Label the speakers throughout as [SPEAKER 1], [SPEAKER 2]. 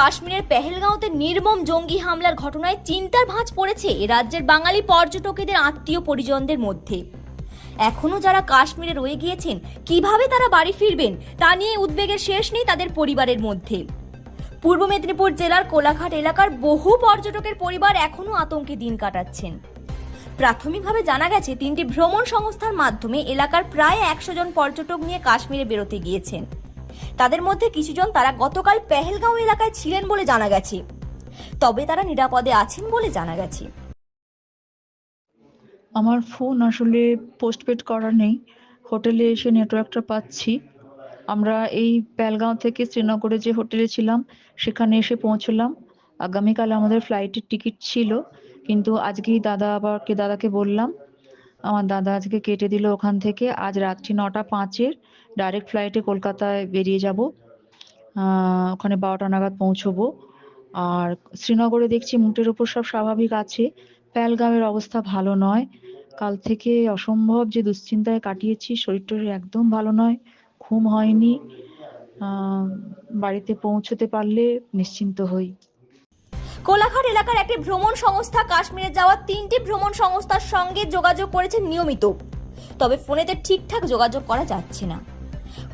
[SPEAKER 1] কাশ্মীরের পেহেলগাঁওতে নির্মম জঙ্গি হামলার ঘটনায় চিন্তার ভাঁজ পড়েছে রাজ্যের বাঙালি পর্যটকদের আত্মীয় পরিজনদের মধ্যে। এখনও যারা কাশ্মীরে রয়ে গিয়েছেন, কীভাবে তারা বাড়ি ফিরবেন, তা নিয়ে উদ্বেগের শেষ নেই তাদের পরিবারের মধ্যে। পূর্ব মেদিনীপুর জেলার কোলাঘাট এলাকার বহু পর্যটকের পরিবার এখনও আতঙ্কে দিন কাটাচ্ছেন। প্রাথমিকভাবে জানা গেছে, তিনটি ভ্রমণ সংস্থার মাধ্যমে এলাকার প্রায় একশো জন পর্যটক নিয়ে কাশ্মীরে বেরোতে গিয়েছেন। তাদের মধ্যে কিছুজন তারা গতকাল পেহেলগাঁও এলাকায় ছিলেন বলে জানা গেছে। তবে তারা নিরাপদে আছেন বলে জানা গেছে।
[SPEAKER 2] আমার ফোন আসলে পোস্টপেড করা নেই। হোটেলে এসে নেটওয়ার্কটা পাচ্ছি। আমরা এই প্যালগাঁও থেকে শ্রীনগরে যে হোটেলে ছিলাম, সেখানে এসে পৌঁছলাম। আগামীকাল আমাদের ফ্লাইটের টিকিট ছিল, কিন্তু আজকেই দাদা আবারকে, দাদাকে বললাম। আমার দাদা আজকে কেটে দিল ওখান থেকে। আজ রাত্রি নটা পাঁচের। ডাইরেক্ট ফ্লাইটে কলকাতায় বেরিয়ে যাব। ওখানে বারোটা নাগাদ পৌঁছবো। আর শ্রীনগরে দেখছি মুটের উপর সব স্বাভাবিক আছে। প্যালগাঁওয়ের অবস্থা ভালো নয়। কাল থেকে অসম্ভব যে দুশ্চিন্তায় কাটিয়েছি শরীর টরীর একদম ভালো নয়। ঘুম হয়নি। বাড়িতে পৌঁছতে পারলে নিশ্চিন্ত হই।
[SPEAKER 1] কোলাঘাট এলাকার একটি ভ্রমণ সংস্থা কাশ্মীরে যাওয়া তিনটি ভ্রমণ সংস্থার সঙ্গে যোগাযোগ করেছে নিয়মিত। তবে ফোনেতে ঠিকঠাক যোগাযোগ করা যাচ্ছে না।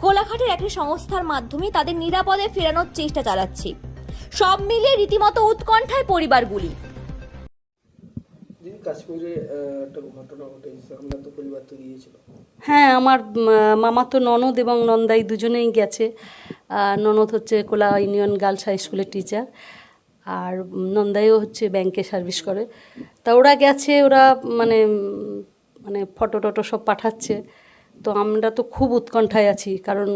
[SPEAKER 1] কোলাঘাটের একটি সংস্থার মাধ্যমে তাদের নিরাপদে ফেরানোর চেষ্টা চালাচ্ছে। সব মিলিয়ে রীতিমতো উৎকণ্ঠায় পরিবারগুলি।
[SPEAKER 3] কাশ্মীরে একটা ঘটনা ঘটেছে। আমরা তো পরিবার তো গিয়েছিল।
[SPEAKER 4] হ্যাঁ আমার মামা তো ননদ এবং নন্দাই দুজনেই গেছে। ননদ হচ্ছে কোলা ইউনিয়ন গার্লস হাই স্কুলের টিচার আর নন্দাইও হচ্ছে ব্যাংকে সার্ভিস করে। তা ওরা গেছে ওরা মানে মানে ফটো টটো সব পাঠাচ্ছে। তো আমরা তো খুব উৎকণ্ঠায় আছি, কারণ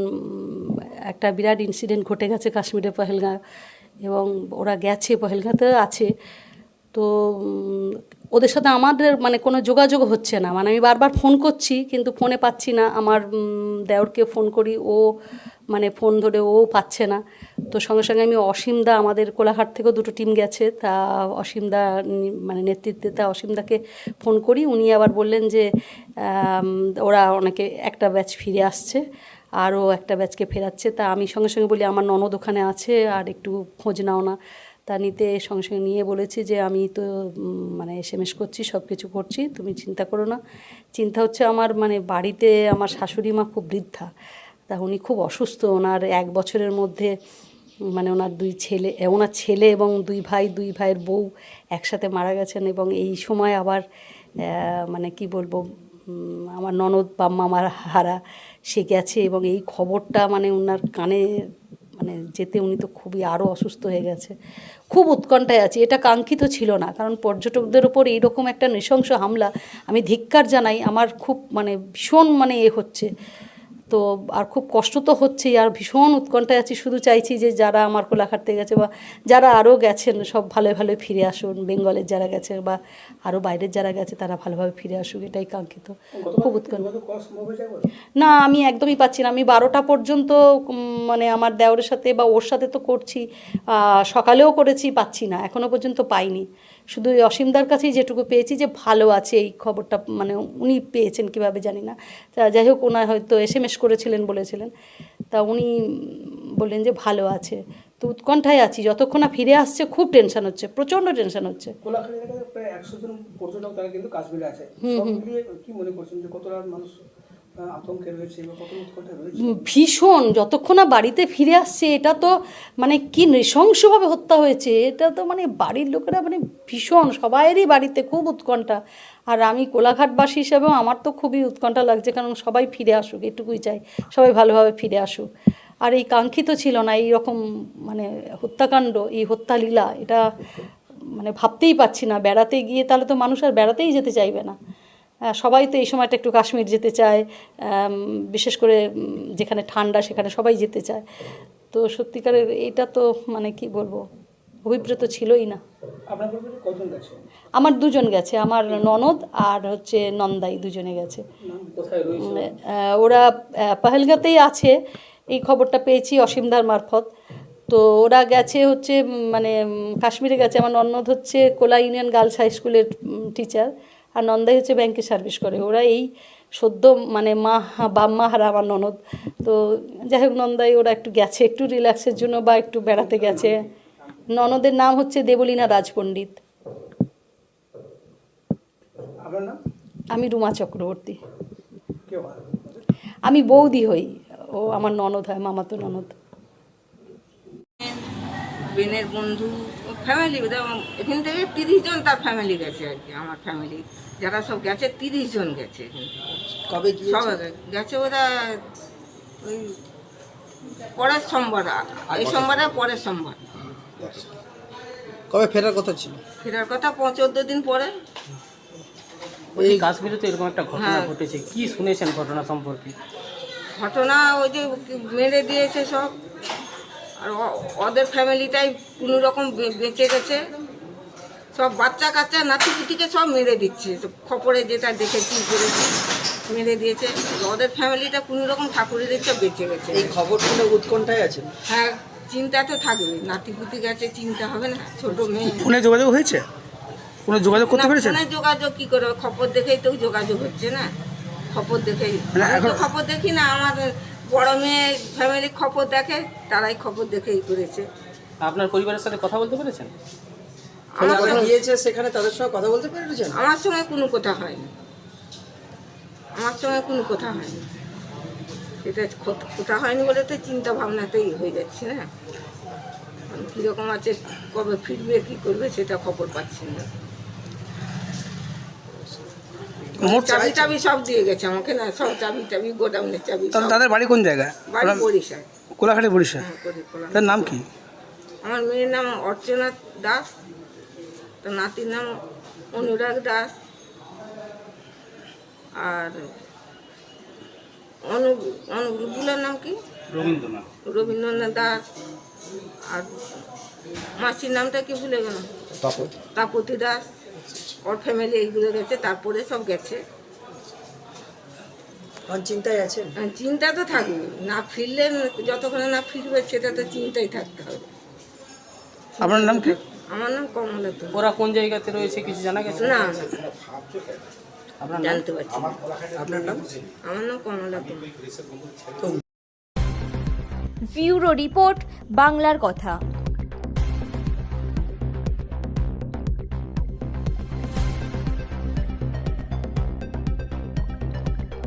[SPEAKER 4] একটা বিরাট ইনসিডেন্ট ঘটে গেছে কাশ্মীরে পহেলগাঁ এবং ওরা গেছে, পহেলগাঁতে আছে। তো ওদের সাথে আমাদের মানে কোনো যোগাযোগ হচ্ছে না। মানে আমি বারবার ফোন করছি, কিন্তু ফোনে পাচ্ছি না। আমার দেওরকে ফোন করি, ও মানে ফোন ধরে ও পাচ্ছে না। তো সঙ্গে সঙ্গে আমি অসীমদা আমাদের কোলাঘাট থেকেও দুটো টিম গেছে। তা অসীমদা মানে নেতৃত্বে তা অসীমদাকে ফোন করি। উনি আবার বললেন যে ওরা অনেকে একটা ব্যাচ ফিরে আসছে, আরও একটা ব্যাচকে ফেরাচ্ছে। তা আমি সঙ্গে সঙ্গে বলি, আমার ননদ ওখানে আছে, আর একটু খোঁজ নাও না। তা নিতে সঙ্গে সঙ্গে নিয়ে বলেছি যে, আমি তো মানে এস এম এস করছি সব কিছু করছি, তুমি চিন্তা করো না। চিন্তা হচ্ছে আমার মানে বাড়িতে আমার শাশুড়ি মা খুব বৃদ্ধা। তা উনি খুব অসুস্থ। ওনার এক বছরের মধ্যে মানে ওনার দুই ছেলে ওনার ছেলে এবং দুই ভাই, দুই ভাইয়ের বউ একসাথে মারা গেছেন এবং এই সময় আবার মানে কি বলব আমার ননদ বাম্মা আমার হারা সে গেছে এবং এই খবরটা মানে ওনার কানে মানে যেতে উনি তো খুবই আরও অসুস্থ হয়ে গেছে। খুব উৎকণ্ঠায় আছি, এটা কাঙ্ক্ষিত ছিল না, কারণ পর্যটকদের ওপর এইরকম একটা নৃশংস হামলা আমি ধিক্কার জানাই, আমার খুব মানে ভীষণ মানে এ হচ্ছে। তো আর খুব কষ্ট তো হচ্ছেই আর ভীষণ উৎকণ্ঠায় আছি। শুধু চাইছি যে যারা আমার কোলাঘাট থেকে গেছে বা যারা আরও গেছেন সব ভালো ভালো ফিরে আসুন। বেঙ্গলের যারা গেছে বা আরও বাইরের যারা গেছে তারা ভালোভাবে ফিরে আসুক এটাই কাঙ্ক্ষিত। খুব উৎকণ্ঠা। না আমি একদমই পাচ্ছি না। আমি বারোটা পর্যন্ত মানে আমার দেওরের সাথে বা ওর সাথে তো করছি সকালেও করেছি পাচ্ছি না। এখনও পর্যন্ত পাইনি। শুধু অসীমদার কাছেই যেটুকু পেয়েছি যে ভালো আছে এই খবরটা মানে উনি পেয়েছেন কীভাবে জানি না। তা যাই হোক ওনার হয়তো এস এম এস করেছিলেন বলেছিলেন। তা উনি বললেন যে ভালো আছে। তো উৎকণ্ঠায় আছি যতক্ষণ না ফিরে আসছে খুব টেনশন হচ্ছে প্রচণ্ড টেনশন হচ্ছে।
[SPEAKER 3] প্রায় একশো জন পর্যটক তারা কিন্তু কাশ্মীরে আছে। কি মনে করছেন যে কতটা মানুষ
[SPEAKER 4] ভীষণ। যতক্ষণ না বাড়িতে ফিরে আসছে, এটা তো মানে কি নৃশংসভাবে হত্যা হয়েছে, এটা তো মানে বাড়ির লোকেরা মানে ভীষণ সবাইয়েরই বাড়িতে খুব উৎকণ্ঠা। আর আমি কোলাঘাটবাসী হিসেবেও আমার তো খুবই উৎকণ্ঠা লাগছে, কারণ সবাই ফিরে আসুক, এটুকুই চাই। সবাই ভালোভাবে ফিরে আসুক। আর এই কাঙ্ক্ষিত ছিল না, এই রকম মানে হত্যাকাণ্ড, এই হত্যা লীলা এটা মানে ভাবতেই পাচ্ছি না। বেড়াতে গিয়ে তাহলে তো মানুষ আর বেড়াতেই যেতে চাইবে না। সবাই তো এই সময়টা একটু কাশ্মীর যেতে চায় বিশেষ করে যেখানে ঠান্ডা সেখানে সবাই যেতে চায়। তো সত্যিকারের এটা তো মানে কি বলব অভিপ্রেত ছিলই না। আমার দুজন গেছে আমার ননদ আর হচ্ছে নন্দাই দুজনে গেছে। ওরা পাহেলগাতেই আছে এই খবরটা পেয়েছি অসীমদার মারফত। তো ওরা গেছে হচ্ছে মানে কাশ্মীরে গেছে। আমার ননদ হচ্ছে কোলা ইউনিয়ন গার্লস হাই স্কুলের টিচার আর নন্দাই হচ্ছে ব্যাংকে সার্ভিস করে। ওরা এই সদ্য মানে মা বাম্মা হারা আমার ননদ। তো যাই হোক নন্দাই ওরা একটু গেছে একটু রিল্যাক্সের জন্য বা একটু বেড়াতে গেছে। ননদের নাম হচ্ছে দেবলীনা রাজপণ্ডিত। আমি রুমা চক্রবর্তী। আমি বৌদি হই। ও আমার ননদ হয় মামাতো ননদ।
[SPEAKER 5] বেনের বন্ধু ফ্যামিলি এখান থেকে তিরিশ জন তার ফ্যামিলি গেছে আর কি আমার ফ্যামিলি যারা সব গেছে তিরিশ জন গেছে
[SPEAKER 6] কবে
[SPEAKER 5] সব গেছে ওরা ওই পরের সোমবার এই সোমবারে পরের সোমবার।
[SPEAKER 6] কবে ফেরার কথা ছিল?
[SPEAKER 5] ফেরার কথা চোদ্দ দিন পরে।
[SPEAKER 7] এই কাশ্মীরে তো এরকম একটা ঘটনা
[SPEAKER 5] হ্যাঁ।
[SPEAKER 7] ঘটেছে কি শুনেছেন ঘটনা সম্পর্কে?
[SPEAKER 5] ঘটনা ওই যে মেরে দিয়েছে সব। আর ওদের ফ্যামিলিটাই কোনো রকম বেঁচে গেছে। সব বাচ্চা কাচ্চা নাতিপুতিকে সব মেরে দিচ্ছে। সব খবরে যেটা দেখেছি করেছি মেরে দিয়েছে। ওদের ফ্যামিলিটা কোনো রকম ঠাকুরের ইচ্ছা বেঁচে গেছে।
[SPEAKER 6] এই খবর শুনে উৎকণ্ঠায় আছেন
[SPEAKER 5] হ্যাঁ চিন্তা তো থাকবে। নাতিপুতি গেছে চিন্তা হবে না ছোট মেয়ে।
[SPEAKER 3] ফোনে যোগাযোগ হয়েছে? কোনো যোগাযোগ করতে
[SPEAKER 5] না,
[SPEAKER 3] পেরেছেন?
[SPEAKER 5] ফোনে যোগাযোগ কী করে খবর দেখেই তো যোগাযোগ হচ্ছে না। খবর দেখেই
[SPEAKER 3] না,
[SPEAKER 5] আমি তো
[SPEAKER 3] এখন-
[SPEAKER 5] খবর দেখি না আমার বড় মেয়ে ফ্যামিলি খবর দেখে তারাই খবর দেখেই করেছে।
[SPEAKER 7] আপনার পরিবারের সাথে কথা বলতে পেরেছেন?
[SPEAKER 5] আমার
[SPEAKER 6] যারা গিয়েছে সেখানে তাদের সঙ্গে কথা বলতে পেরেছেন?
[SPEAKER 5] আমার সঙ্গে কোনো কথা হয়নি। আমার সঙ্গে কোনো কথা হয়নি। এটা খত- কথা হয়নি বলে তো চিন্তা ভাবনাতেই হয়ে যাচ্ছে না। কীরকম আছে কবে ফিরবে কি করবে সেটা খবর পাচ্ছি না।
[SPEAKER 3] মোট
[SPEAKER 5] চাবি টাবি সব দিয়ে গেছে আমাকে না সব চাবি টাবি গোডাউনের চাবি
[SPEAKER 3] তাহলে তাদের বাড়ি কোন জায়গায়?
[SPEAKER 5] বাড়ি বরিশায়
[SPEAKER 3] কোলাঘাটে বরিশা
[SPEAKER 5] হ্যাঁ।
[SPEAKER 3] তার নাম কি?
[SPEAKER 5] আমার মেয়ের নাম অর্চনা দাস তার নাতির নাম অনুরাগ দাস আর অনু অনুগুলার নাম কি?
[SPEAKER 7] রবীন্দ্রনাথ।
[SPEAKER 5] রবীন্দ্রনাথ দাস আর মাসির নামটা কি ভুলে গেল তাপতি দাস। ওর ফ্যামিলি এইগুলো গেছে তারপরে সব গেছে।
[SPEAKER 6] চিন্তায় আছেন?
[SPEAKER 5] চিন্তা তো থাকবে না ফিরলে যতক্ষণে না ফিরবে সেটা তো চিন্তাই থাকতে হবে।
[SPEAKER 3] আপনার নাম কি?
[SPEAKER 5] আমার নাম কমলা তো।
[SPEAKER 7] ওরা কোন জায়গাতে রয়েছে কিছু জানা গেছে?
[SPEAKER 5] না? জানতে পারছি
[SPEAKER 6] আপনার নাম?
[SPEAKER 5] আমার নাম কমলা তো
[SPEAKER 1] ব্যুরো রিপোর্ট বাংলার কথা।